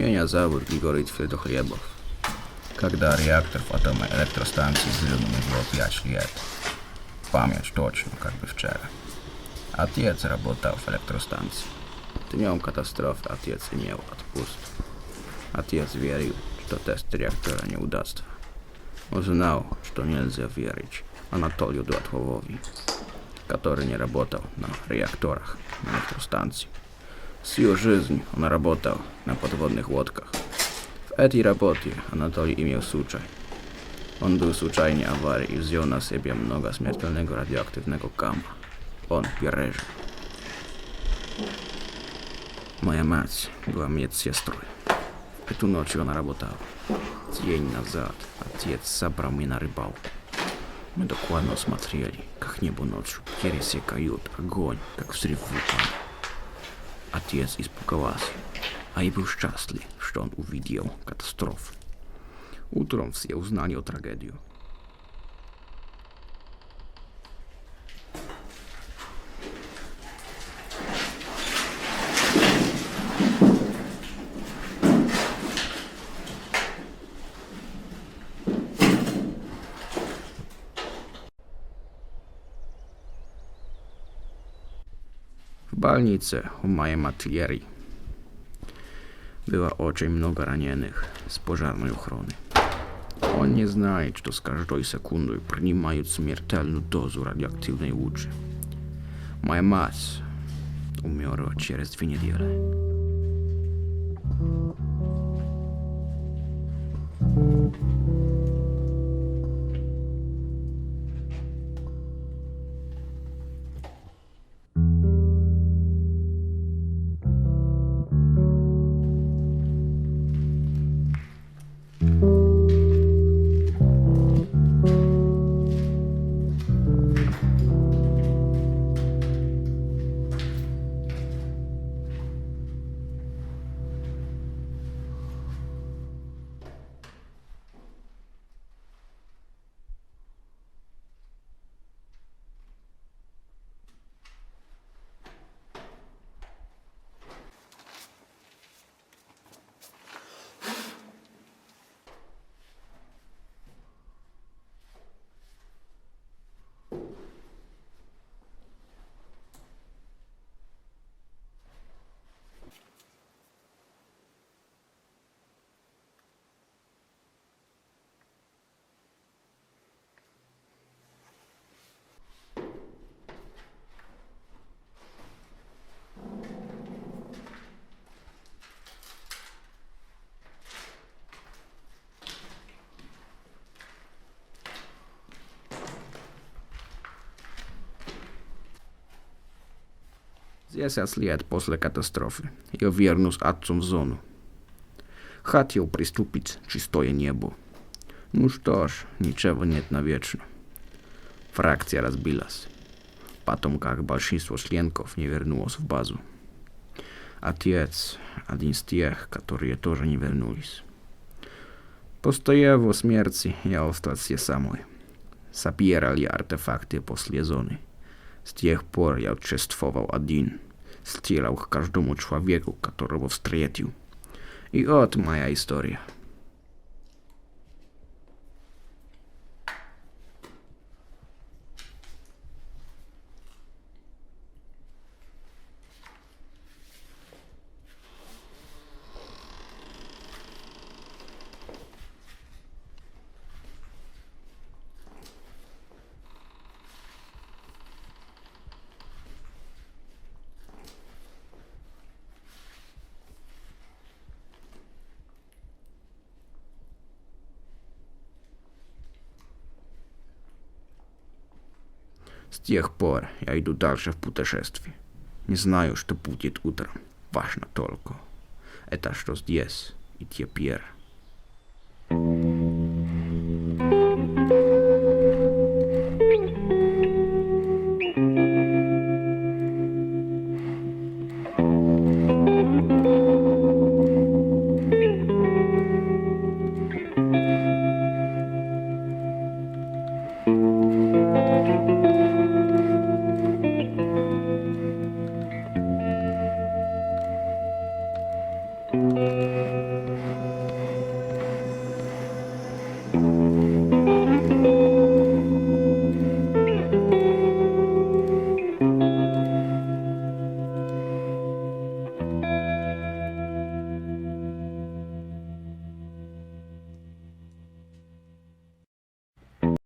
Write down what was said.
Zmienia zawód Григорий Твердохлебов, когда реактор в атомной электростанции взрывнул его пять лет. Память точно, как бы вчера. Отец работал в электростанции. Днем катастрофы отец имел отпуск. Отец верил, что тест реактора не удастся. Узнал, что нельзя верить Анатолию Датковови, который не работал на реакторах на электростанции. Всю жизнь он работал на подводных лодках. В этой работе Анатолий имел случай. Он был в случайной аварии и взял на себе много смертельного радиоактивного камня. Он пережил. Моя мать была медсестрой. Эту ночь она работала. День назад отец собрал меня на рыбалку. Мы докладно смотрели, как небо ночью пересекают огонь, как взрыв. память. Matthias uspokoiła a i był szczęśliwy, że on uvidział katastrofę. Utrom wsiął znanie o tragedii. balnicy u mojej matieri. Była oczej mnoga ranienych z pożarnej ochrony. On nie znaje, czy to z każdej sekundy, pri mają śmiertelną dozu radioaktywnej łuczy. Moja mas umiorła przez dwie niedziele. thank Zjesas liet posle katastrofy. Jo wiernus atcum zonu. Chat jął przystupić czystoje niebo. Nuż toż, niczego nie na wieczno. Frakcja rozbilas. Patomkach balszyństwo szlienków nie wiernuło w bazu. Atiec, adin z tych, którzy je nie wiernulis. Postojewo śmierci ja ostać się samoj. Sapierali artefakty posle zony. Z tych pór ja czestwował adin. Strzelał każdemu człowieku, którego wstrzelił. I ot moja historia. С тех пор я иду дальше в путешествие. Не знаю, что будет утром. Важно только. Это что здесь и теперь. Thank you.